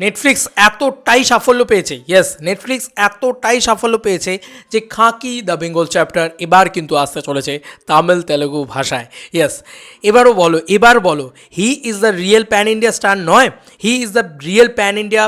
Netflix এতটাই সাফল্য পেয়েছে। ইয়েস নেটফ্লিক্স এতটাই সাফল্য পেয়েছে যে খাঁকি দ্য বেঙ্গল চ্যাপ্টার এবার কিন্তু আসতে চলেছে তামিল তেলেগু ভাষায়। ইয়েস এবারও বলো, এবার বলো he is the real pan India star নয় he is the real pan India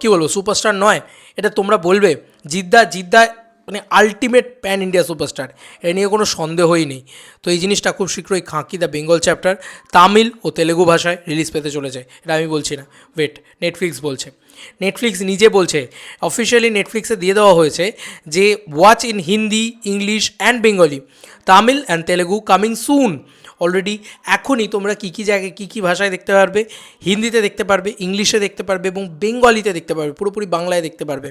কী বলব সুপারস্টার নয়। এটা তোমরা বলবে, জিদ্দা জিদ্দা মানে আলটিমেট প্যান ইন্ডিয়া সুপারস্টার এ নিয়ে কোনো সন্দেহই নেই। তো এই জিনিসটা খুব শীঘ্রই খাঁকি দ্য বেঙ্গল চ্যাপ্টার তামিল ও তেলেগু ভাষায় রিলিজ পেতে চলেছে, এটা আমি বলছি না। ওয়েট নেটফ্লিক্স বলছে। নেটফ্লিক্স নিজে বলছে অফিসিয়ালি নেটফ্লিক্সে দিয়ে দেওয়া হয়েছে যে watch in Hindi English and Bengali Tamil and Telugu coming soon already এখনই তোমরা কী কী জায়গায়, কী কী ভাষায় দেখতে পারবে? হিন্দিতে দেখতে পারবে, ইংলিশে দেখতে পারবে এবং বেঙ্গলিতে দেখতে পারবে, পুরোপুরি বাংলায় দেখতে পারবে।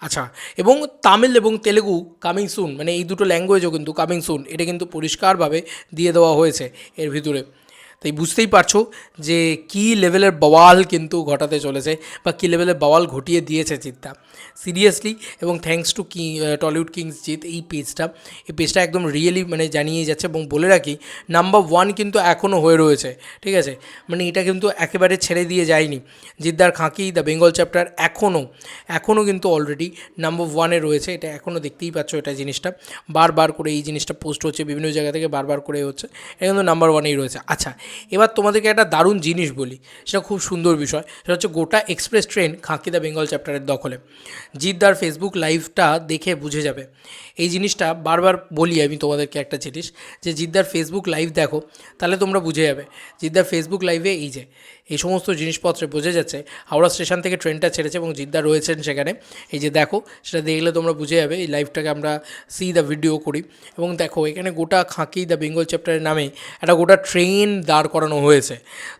আচ্ছা এবং তামিল এবং তেলেগু কামিং সুন মানে এই দুটো ল্যাঙ্গুয়েজও কিন্তু কামিং সুন এটা কিন্তু পরিষ্কারভাবে দিয়ে দেওয়া হয়েছে এর ভিতরে। তাই বুঝতেই পারছ যে কী লেভেলের বওয়াল কিন্তু ঘটাতে চলেছে বা কী লেভেলের বওয়াল ঘটিয়ে দিয়েছে জিতটা। সিরিয়াসলি এবং থ্যাঙ্কস টু কি টলিউড কিংস জিত এই পেজটা এই পেজটা একদম রিয়েলি মানে জানিয়ে যাচ্ছে এবং বলে রাখি নাম্বার ওয়ান কিন্তু এখনও হয়ে রয়েছে, ঠিক আছে? মানে এটা কিন্তু একেবারে ছেড়ে দিয়ে যায়নি। জিদ্দার খাঁকি দ্য বেঙ্গল চ্যাপ্টার এখনও এখনও কিন্তু অলরেডি নাম্বার ওয়ানে রয়েছে। এটা এখনও দেখতেই পাচ্ছ এটা জিনিসটা। বারবার করে এই জিনিসটা পোস্ট হচ্ছে, বিভিন্ন জায়গা থেকে বারবার করে হচ্ছে। এটা কিন্তু নাম্বার ওয়ানেই রয়েছে। আচ্ছা এবার তোমাদেরকে একটা দারুণ জিনিস বলি, সেটা খুব সুন্দর বিষয়, সেটা হচ্ছে গোটা express train Khakee the Bengal চ্যাপ্টারের দখলে। জিদ্দার ফেসবুক লাইভটা দেখে বুঝে যাবে। এই জিনিসটা বারবার বলি আমি তোমাদেরকে একটা জিনিস, যে জিদ্দার ফেসবুক লাইভ দেখো, তাহলে তোমরা বুঝে যাবে। জিদ্দার ফেসবুক লাইভে এই যে, এই সমস্ত জিনিসপত্রে বোঝা যাচ্ছে, হাওড়া স্টেশন থেকে ট্রেনটা ছেড়েছে এবং জিদ্দা রয়েছেন সেখানে। এই যে দেখো, সেটা দেখলে তোমরা বুঝে যাবে, এই লাইভটাকে আমরা সি দ্য ভিডিও করি। এবং দেখো, এখানে গোটা খাঁকি দ্য বেঙ্গল চ্যাপ্টারের নামে একটা গোটা ট্রেন দাঁড় করানো হয়েছে।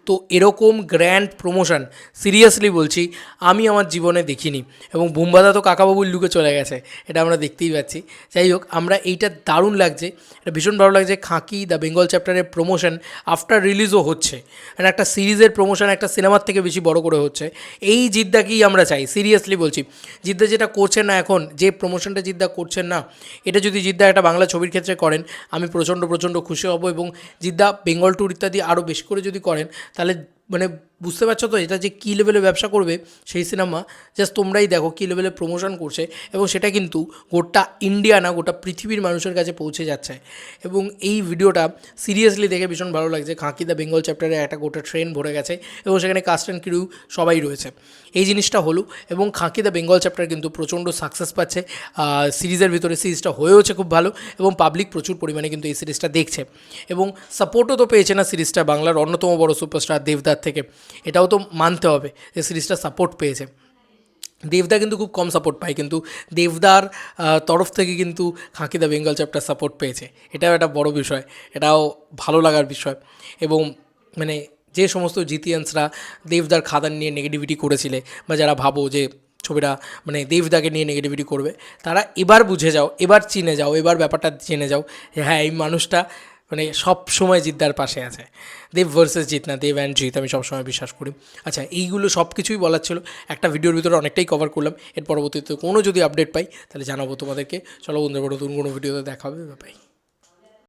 তো এরকম গ্র্যান্ড প্রমোশন সিরিয়াসলি বলছি, আমি আমার জীবনে দেখিনি এবং বুম্বাদা তো কাকাবাবুর লুকে চলে গেছে, এটা আমরা দেখতেই পাচ্ছি। যাই হোক, আমরা এইটা দারুণ লাগছে, এটা ভীষণ ভালো লাগছে, খাঁকি দ্য বেঙ্গল চ্যাপ্টারের প্রমোশন আফটার রিলিজও হচ্ছে। মানে একটা সিরিজের প্রমোশন একটা সিনেমার থেকে বেশি বড় করে হচ্ছে। এই জিদ্দাকেই আমরা চাই সিরিয়াসলি বলছি। জিদ্দা যেটা করছেন না এখন, যে প্রমোশনটা জিদ্দা করছেন না, এটা যদি জিদ্দা একটা বাংলা ছবির ক্ষেত্রে করেন, আমি প্রচণ্ড প্রচণ্ড খুশি হব এবং জিদ্দা বেঙ্গল ট্যুর ইত্যাদি আরও বেশি করে যদি করেন তাহলে মানে বুঝতে পারছ তো? এটা যে কী লেভেলে ব্যবসা করবে সেই সিনেমা জাস্ট তোমরাই দেখো কী লেভেলে প্রমোশন করছে এবং সেটা কিন্তু গোটা ইন্ডিয়া না, গোটা পৃথিবীর মানুষের কাছে পৌঁছে যাচ্ছে। এবং এই ভিডিওটা সিরিয়াসলি দেখে ভীষণ ভালো লাগছে। খাঁকি দ্য বেঙ্গল চ্যাপ্টারে একটা গোটা ট্রেন ভরে গেছে এবং সেখানে কাস্ট অ্যান্ড ক্রিউ সবাই রয়েছে। এই জিনিসটা হলো এবং খাঁকি দ্য বেঙ্গল চ্যাপ্টার কিন্তু প্রচণ্ড সাকসেস পাচ্ছে। সিরিজের ভিতরে সিরিজটা হয়েওছে খুব ভালো এবং পাবলিক প্রচুর পরিমাণে কিন্তু এই সিরিজটা দেখছে। এবং সাপোর্টও তো পেয়েছে না সিরিজটা বাংলার অন্যতম বড় সুপারস্টার দেবদার থেকে। এটাও তো মানতে হবে যে সিরিজটা সাপোর্ট পেয়েছে। দেবদা কিন্তু খুব কম সাপোর্ট পায়, কিন্তু দেবদার তরফ থেকে কিন্তু Khakee the Bengal chapter support পেয়েছে। এটাও একটা বড় বিষয়, এটাও ভালো লাগার বিষয়। এবং মানে যে সমস্ত জিতিয়ান্সরা দেবদার খাদান নিয়ে নেগেটিভিটি করেছিলে, বা যারা ভাবো যে ছবিটা মানে দেবদাকে নিয়ে নেগেটিভিটি করবে, তারা এবার বুঝে যাও, এবার চিনে যাও, এবার ব্যাপারটা জেনে যাও হ্যাঁ এই মানুষটা মানে সব সময় জিদ্দার পাশে আছে। দেব ভার্সেস জিত না, দেব অ্যান্ড জিত আমি সবসময় বিশ্বাস করি। আচ্ছা এইগুলো সব কিছুই বলার ছিল। একটা ভিডিওর ভিতরে অনেকটাই কভার করলাম। এর পরবর্তীতে কোনো যদি আপডেট পাই, তাহলে জানাব তোমাদেরকে। চলো বন্ধুরা, নতুন কোনো ভিডিওতে দেখা হবে বাই